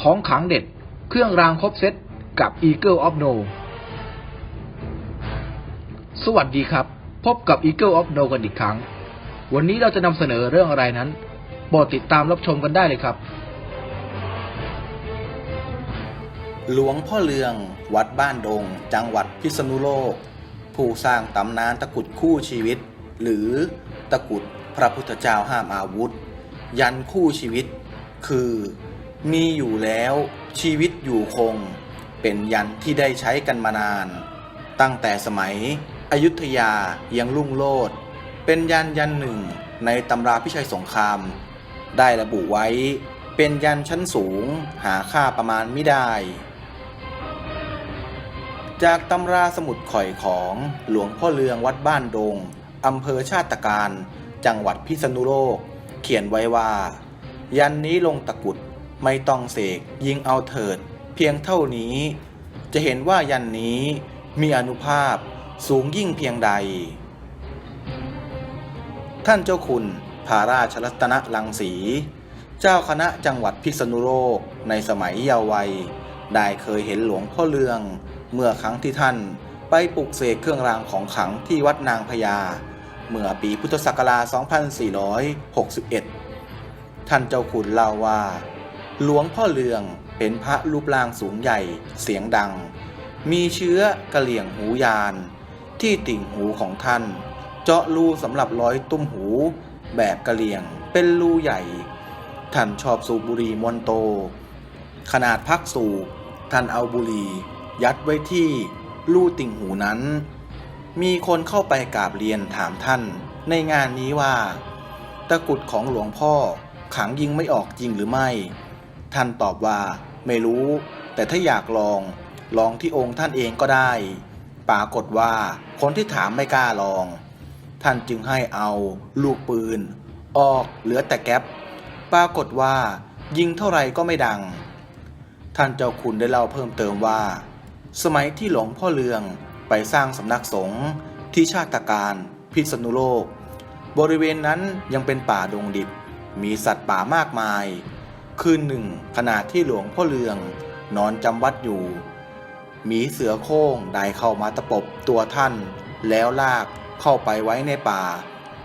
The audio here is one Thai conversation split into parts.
ของขังเด็ด เครื่องรางครบเซตกับ Eagle of No สวัสดีครับ พบกับ Eagle of No กันอีกครั้ง วันนี้เราจะนำเสนอเรื่องอะไรนั้นโปรดติดตามรับชมกันได้เลยครับ หลวงพ่อเลือง วัดบ้านดง จังหวัดพิษณุโลก ผู้สร้างตำนานตะกุดคู่ชีวิต หรือตะกุดพระพุทธเจ้าห้ามอาวุธ ยันคู่ชีวิต คือ มีอยู่แล้วชีวิตอยู่คง เป็นยันที่ได้ใช้กันมานาน ตั้งแต่สมัยอยุธยายังรุ่งโรจน์เป็นยันยันหนึ่งในตำราพิชัยสงคราม ได้ระบุไว้เป็นยันชั้นสูงหาค่าประมาณไม่ได้ จากตำราสมุดข่อยของหลวงพ่อเลืองวัดบ้านดงอำเภอชาติการ จังหวัดพิษณุโลก เขียนไว้ว่า ยันนี้ลงตะกุด ไม่ต้องเสกยิงเอาเถิด เพียงเท่านี้ จะเห็นว่ายันนี้มีอนุภาพสูงยิ่งเพียงใด ท่านเจ้าคุณพาราชรัตนลังสี เจ้าคณะจังหวัดพิษณุโลกในสมัยเยาว์วัย ได้เคยเห็นหลวงพ่อเลือง เมื่อครั้งที่ท่านไปปลุกเสกเครื่องรางของขลังที่วัดนางพญา เมื่อปีพุทธศักราช 2461 ท่านเจ้าคุณเล่าว่า หลวงพ่อเลืองเป็นพระรูปร่างสูงใหญ่ เสียงดัง มีเชื้อกระเหลี่ยงหูยาน ที่ติ่งหูของท่าน เจาะรูสำหรับร้อยตุ้มหู แบบกระเหลี่ยงเป็นรูใหญ่ ท่านชอบสูบบุหรี่มวนโต ขนาดพักสูบท่านเอาบุหรี่ยัดไว้ที่รูติ่งหูนั้น มีคนเข้าไปกราบเรียนถามท่านในงานนี้ว่า ตะกุดของหลวงพ่อขังยิงไม่ออกจริงหรือไม่ ท่านตอบว่าไม่รู้ แต่ถ้าอยากลอง ลองที่องค์ท่านเองก็ได้ ปรากฏว่าคนที่ถามไม่กล้าลอง ท่านจึงให้เอาลูกปืน ออกเหลือแต่แก๊ปปรากฏว่า ยิงเท่าไรก็ไม่ดัง ท่านเจ้าคุณได้เล่าเพิ่มเติมว่า สมัยที่หลวงพ่อเลืองไปสร้างสำนักสงฆ์ที่ชาติการพิษณุโลก บริเวณนั้นยังเป็นป่าดงดิบ มีสัตว์ป่ามากมาย คืนหนึ่งขณะที่หลวงพ่อเลือง นอนจำวัดอยู่หมีเสือโคร่งได้เข้ามาตะปบตัวท่าน แล้วลากเข้าไปไว้ในป่า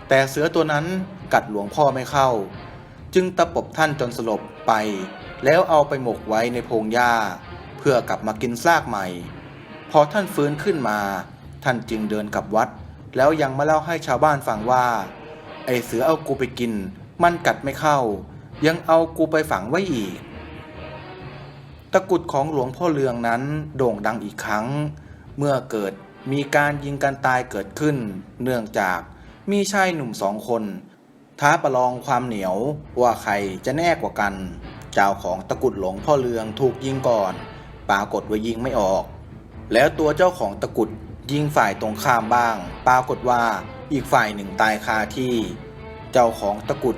แต่เสือตัวนั้นกัดหลวงพ่อไม่เข้า จึงตะปบท่านจนสลบไป แล้วเอาไปหมกไว้ในพงหญ้า เพื่อกลับมากินซากใหม่ พอท่านฟื้นขึ้นมา ท่านจึงเดินกลับวัด แล้วยังมาเล่าให้ชาวบ้านฟังว่า ไอเสือเอากูไปกิน มันกัดไม่เข้า ยังเอากูไปฝังไว้อีก ตะกุดของหลวงพ่อเลืองนั้นโด่งดังอีกครั้ง เมื่อเกิดมีการยิงกันตายเกิดขึ้น เนื่องจากมีชายหนุ่มสองคน ท้าประลองความเหนียวว่าใครจะแน่กว่ากัน เจ้าของตะกุดหลวงพ่อเลืองถูกยิงก่อน ปรากฏว่ายิงไม่ออก แล้วตัวเจ้าของตะกุดยิงฝ่ายตรงข้ามบ้าง ปรากฏว่าอีกฝ่ายหนึ่งตายคาที่ เจ้าของตะกุด